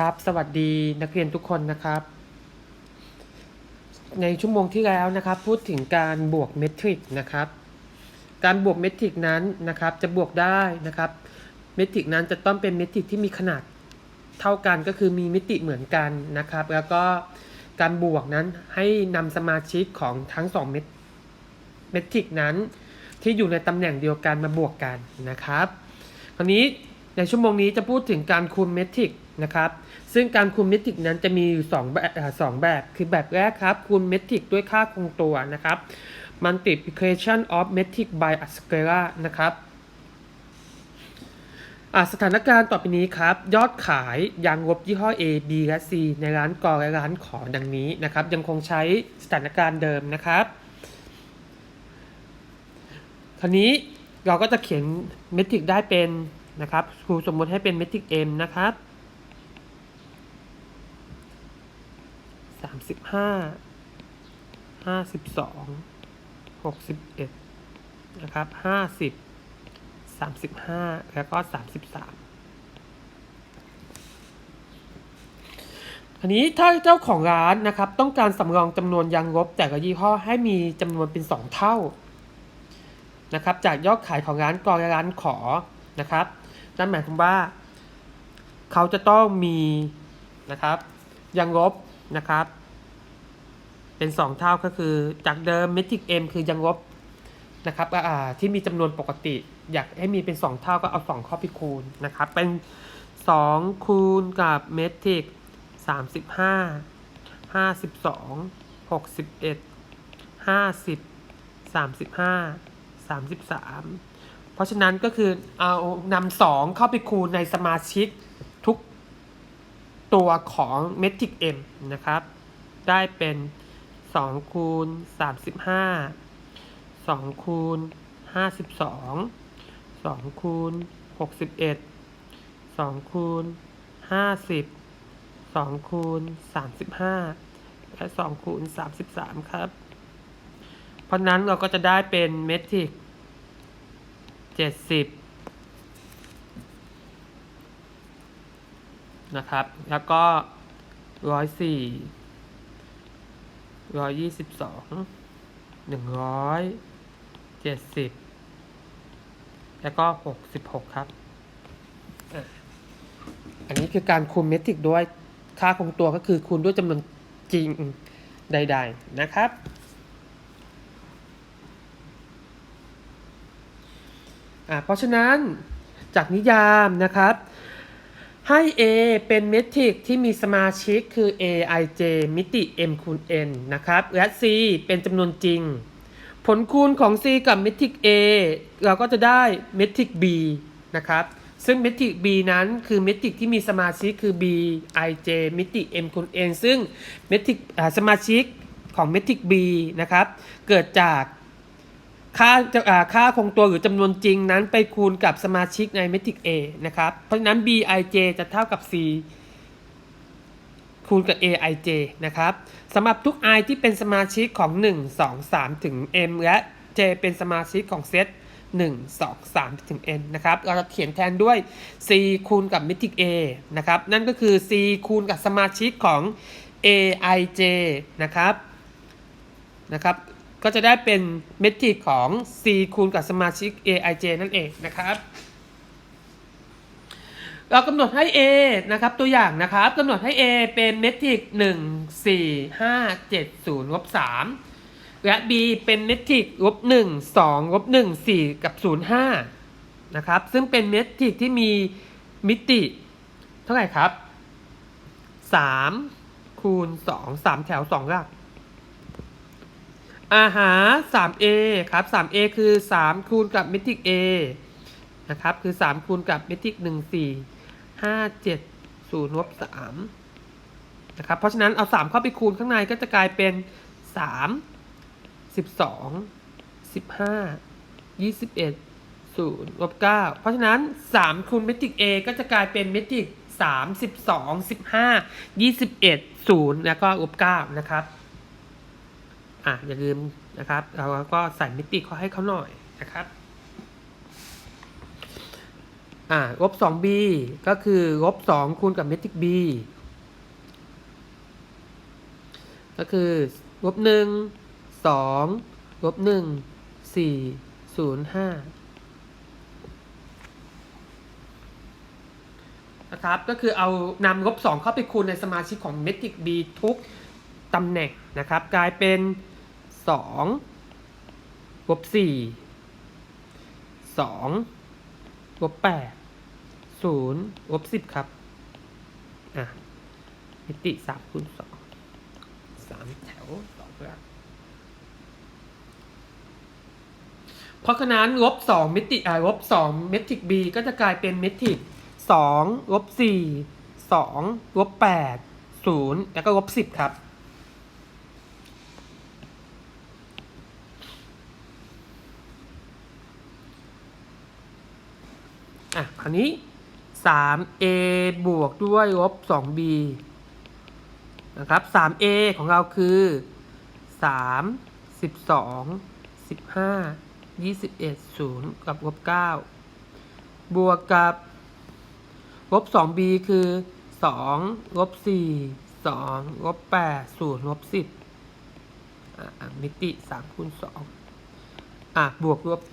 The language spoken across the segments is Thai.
ครับ สวัสดีนักเรียนทุกคนนะครับ ในชั่วโมงที่แล้วนะครับ พูดถึงการบวกเมทริกนะครับ การบวกเมทริกนั้นนะครับ จะบวกได้นะครับ เมทริกนั้นจะต้องเป็นเมทริกที่มีขนาดเท่ากันก็คือมีมิติเหมือนกันนะครับ แล้วก็การบวกนั้นให้นำสมาชิกของทั้งสองเมทเมทริกนั้น ที่อยู่ในตำแหน่งเดียวกันมาบวกกันนะครับ คราวนี้ในชั่วโมงนี้จะพูดถึงการคูณเมทริก นะครับ ซึ่งการคูณเมทริกนั้นจะมีอยู่สองแบบสองแบบ คือแบบแรกครับคูณเมทริกด้วยค่าคงตัวนะครับ multiplication of metric by a scalar นะครับอะสถานการณ์ต่อไปนี้ครับ ยอดขายยางลบยี่ห้อ A B และ C ในร้านกอและร้านขอดังนี้นะครับ ยังคงใช้สถานการณ์เดิมนะครับคราวนี้เราก็จะเขียนเมทริกได้เป็นนะครับครูสมมติให้เป็นเมทริก m นะครับามสิบห้าห้าสิบสองหกสิบเอ็ดนะครับห้าสิบสามสิบห้าแล้วก็สามสิบสามอันนี้ถ้าเจ้าของร้านนะครับ ต้องการสำรองจำนวนยางลบแต่ละยี่ห้อให้มีจำนวนเป็นสองเท่านะครับจากยอดขายของร้านกอและร้านขอนะครับนั่นหมายความว่า เขาจะต้องมีนะครับยังลบนะครับ เป็น 2 เท่าก็คือจากเดิมเมทริก m คือยังลบนะครับที่มีจำนวนปกติ อยากให้มีเป็น 2 เท่าก็เอา2เข้าไปคูณนะครับ เป็น 2 คูณกับเมทริก35 52 61 50 35 33 เพราะฉะนั้นก็คือเอานำสองเข้าไปคูณในสมาชิกทุกตัวของเมทริก M นะครับ ได้เป็น 2คูณ35 2คูณ52 2คูณ61 2คูณ50 2คูณ35และ2คูณ33ครับ เพราะนั้นเราก็จะได้เป็นเมทริกเจ็ดสิบนะครับ แล้วก็ร้อยสี่ ร้อยยี่สิบสองหนึ่งร้อยเจ็ดสิบแล้วก็หกสิบหกครับอะอันนี้คือการคูณเมทริกด้วยค่าคงตัวก็คือคูณด้วยจำนวนจริงใด ๆ นะครับอ่าเพราะฉะนั้นจากนิยามนะครับ ให้ A เป็นเมทริกที่มีสมาชิกคือ A i j มิติ m คูณ n นะครับ และ C เป็นจำนวนจริง ผลคูณของ C กับเมทริก A เราก็จะได้เมทริก B นะครับ ซึ่งเมทริก B นั้นคือเมทริกที่มีสมาชิกคือ B i j มิติ m คูณ n ซึ่งเมทริกสมาชิกของเมทริก B นะครับ เกิดจาก ค่าจะอ่าค่าคงตัวหรือจำนวนจริงนั้นไปคูณกับสมาชิกในเมทริก A นะครับ เพราะฉะนั้น Bij จะเท่ากับ C คูณกับ Aij นะครับสำหรับทุก i ที่เป็นสมาชิกของ 1 2 3 ถึง m และ j เป็นสมาชิกของเซต1 2 3 ถึง n นะครับ เราจะเขียนแทนด้วย c คูณกับเมทริก A นะครับ นั่นก็คือ c คูณกับสมาชิกของ Aij นะครับ นะครับ ก็จะได้เป็นเมทริกของ C คูณกับสมาชิก Aij นั่นเองนะครับเรากำหนดให้ A นะครับตัวอย่างนะครับกำหนดให้ A เป็นเมทริก1 4 5 7 0ลบ3และ B เป็นเมทริกลบ1 2ลบ1 4 กับ 0 5นะครับซึ่งเป็นเมทริกที่มีมิติ เท่าไหร่ครับ 3 คูณ 2 3 แถว 2 หลัก อาหา 3a ครับ 3a คือ 3 คูณกับเมทริก a นะครับ คือ 3 คูณกับเมทริก 1 4 5 7 0ลบ3นะครับ เพราะฉะนั้นเอา 3 เข้าไปคูณข้างในก็จะกลายเป็น 3 12 15 21 0ลบ9เพราะฉะนั้น 3 คูณเมทริก a ก็จะกลายเป็นเมทริก 3 12 15 21 0 แล้วก็ลบ9นะครับ อะอย่าลืมนะครับ เราก็ใส่มิติเขาให้เขาหน่อยนะครับอ่าลบสอง b ก็คือลบสองคูณกับเมทริก b ก็คือลบหนึ่งสองลบหนึ่งสี่ศูนย์ห้านะครับ ก็คือเอานำลบสองเข้าไปคูณในสมาชิกของเมทริก b ทุกตำแหน่งนะครับ กลายเป็น สองลบสี่สองลบแปดศูนย์ลบสิบครับ อะมิติสามคูณสองสามแถวสองหลักเพราะฉะนั้นลบสองมิติอ่าลบสองเมทริก b ก็จะกลายเป็นเมทริกสองลบสี่สองลบแปดศูนย์แล้วก็ลบสิบครับ อะคราวนี้ 3a บวกด้วยลบ 2b นะครับ 3a ของเราคือ 3 12 15 21 0 กับลบ9บวกกับลบ 2b คือ 2ลบ4 2ลบ8 0ลบ10อะมิติ3คูณ2อะ บวกลบ เ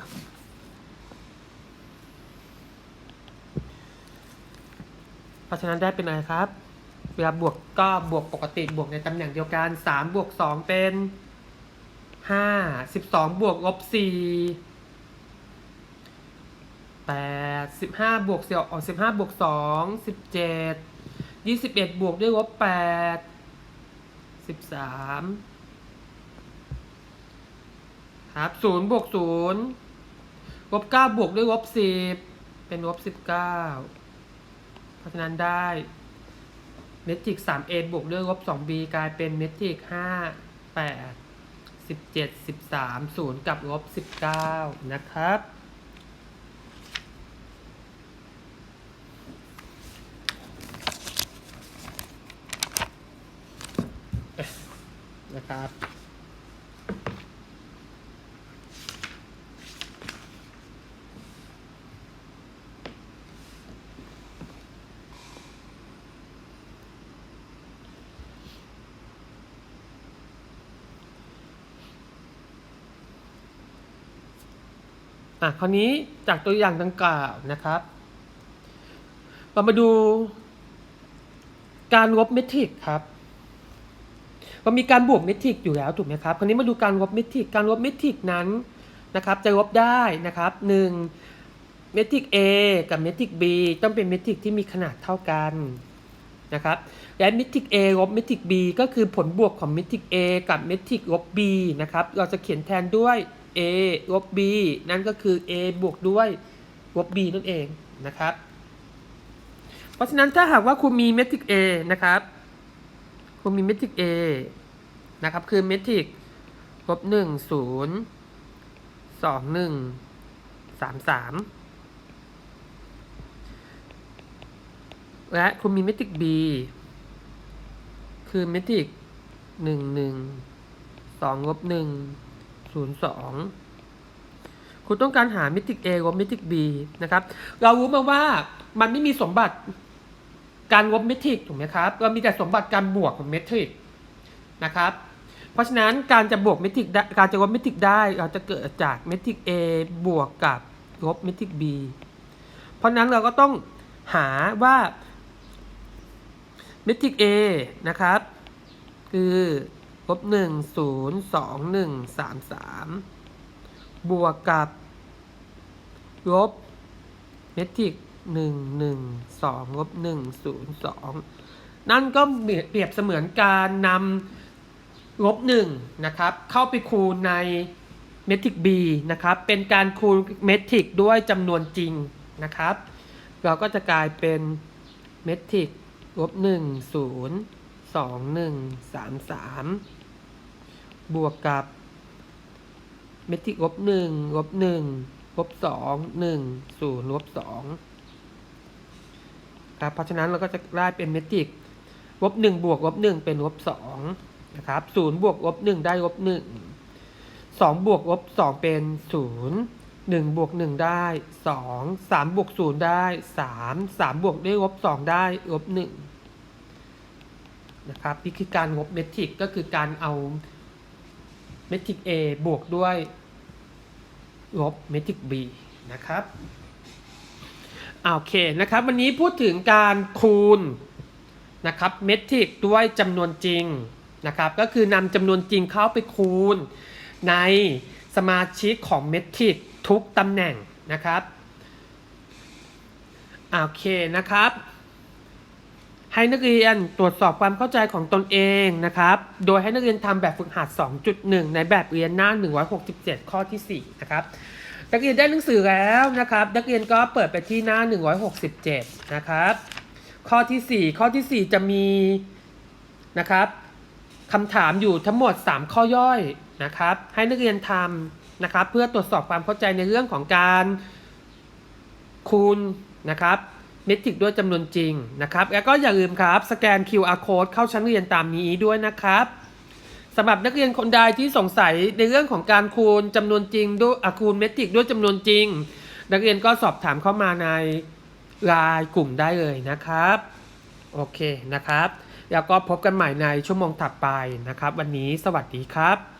พ ราะฉะนั้นได้เป็นอะไรครับ เวลาบวกก็บวกปกติบวกในตำแหน่งเดียวกันสามบวกสองเป็นห้าสิบสองบวกลบสี่แปดสิบห้าบวกเสี่ยวออกสิบห้าบวกสองสิบเจ็ดยี่สิบเอ็ดบวกด้วยลบแปดสิบสามครับศูนย์บวกศูนย์ลบเก้าบวกด้วยลบสิบเป็นลบสิบเก้า เพราะฉะนั้นได้เมทริก 3a บวกด้วยลบ 2b กลายเป็นเมทริก 5 8 17 13 0 กับลบ 19 นะครับ นะครับ อะคราวนี้จากตัวอย่างดังกล่าวนะครับ เรามาดู การลบเมทริกครับเรามีการบวกเมทริกอยู่แล้วถูกไหมครับ คราวนี้มาดูการลบเมทริก การลบเมทริกนั้นนะครับ จะลบได้นะครับหนึ่งเมทริก A กับเมทริก B ต้องเป็นเมทริกที่มีขนาดเท่ากันนะครับ และเมทริก A ลบเมทริก B ก็คือผลบวกของเมทริก A กับเมทริกลบ B นะครับ เราจะเขียนแทนด้วย a ลบ b นั่นก็คือ a บวกด้วยลบ b นั่นเองนะครับ เพราะฉะนั้นถ้าหากว่าคุณมีเมทริก a นะครับ คุณมีเมทริก a นะครับ คือเมทริกลบหนึ่งศูนย์สองหนึ่งสามสามและคุณมีเมทริก b คือเมทริกหนึ่งหนึ่งสองลบหนึ่ง ศูนย์สองคุณต้องการหามทริก A ลบมทริก B นะครับ เรารู้มาว่ามันไม่มีสมบัติการลบมทริกถูกไหมครับ เรามีแต่สมบัติการบวกของมทริกนะครับ เพราะฉะนั้นการจะบวกมทริกได้การจะลบมทริกได้ เราจะเกิดจากมทริก A บวกกับลบมทริก B เพราะนั้นเราก็ต้องหาว่ามทริก A นะครับ คือ บหนึ่งศูนย์สองหนึ่งสามสามบวกกับ ลบเมทริกหนึ่งหนึ่งสองลบหนึ่งศูนย์สองนั่นก็เปรียบเสมือนการนำลบหนึ่งนะครับ เข้าไปคูณในเมทริก B นะครับ เป็นการคูณเมทริกด้วยจำนวนจริงนะครับ เราก็จะกลายเป็นเมทริกลบหนึ่งศูนย์สองหนึ่งสามสาม บวกกับเมทริกลบหนึ่งลบหนึ่งลบสองหนึ่งศูนย์ลบสองครับเพราะฉะนั้นเราก็จะได้เป็นเมทริกลบหนึ่งบวกลบหนึ่งเป็นลบสองนะครับศูนย์บวกลบหนึ่งได้ลบหนึ่งสองบวกลบสองเป็นศูนย์1บวก1ได้2 3บวก0ได้3 3บวกด้วยลบ2ได้ลบ1นะครับนี่คือการงบเมทริกก็คือการเอา เมทริก A บวกด้วยลบเมทริก B นะครับโอเคนะครับ วันนี้พูดถึงการคูณนะครับเมทริกด้วยจำนวนจริงนะครับ ก็คือนำจำนวนจริงเข้าไปคูณ ในสมาชิกของเมทริกทุกตำแหน่งนะครับโอเคนะครับ ให้นักเรียนตรวจสอบความเข้าใจของตนเองนะครับ โดยให้นักเรียนทำแบบฝึกหัด 2.1 ในแบบเรียนหน้า 167 ข้อที่ 4 นะครับ นักเรียนได้หนังสือแล้วนะครับ นักเรียนก็เปิดไปที่หน้า 167 นะครับ ข้อที่ 4 ข้อที่ 4 จะมีนะครับคำถามอยู่ทั้งหมด 3 ข้อย่อยนะครับ ให้นักเรียนทำนะครับ เพื่อตรวจสอบความเข้าใจในเรื่องของการคูณนะครับ เมทริกด้วยจำนวนจริงนะครับ แล้วก็อย่าลืมครับ สแกน QR code เข้าชั้นเรียนตามนี้ด้วยนะครับสำหรับนักเรียนคนใดที่สงสัยในเรื่องของการคูณจำนวนจริงด้วยคูณเมทริกด้วยจำนวนจริง นักเรียนก็สอบถามเข้ามาในไลน์กลุ่มได้เลยนะครับ โอเคนะครับ แล้วก็พบกันใหม่ในชั่วโมงถัดไปนะครับ วันนี้สวัสดีครับ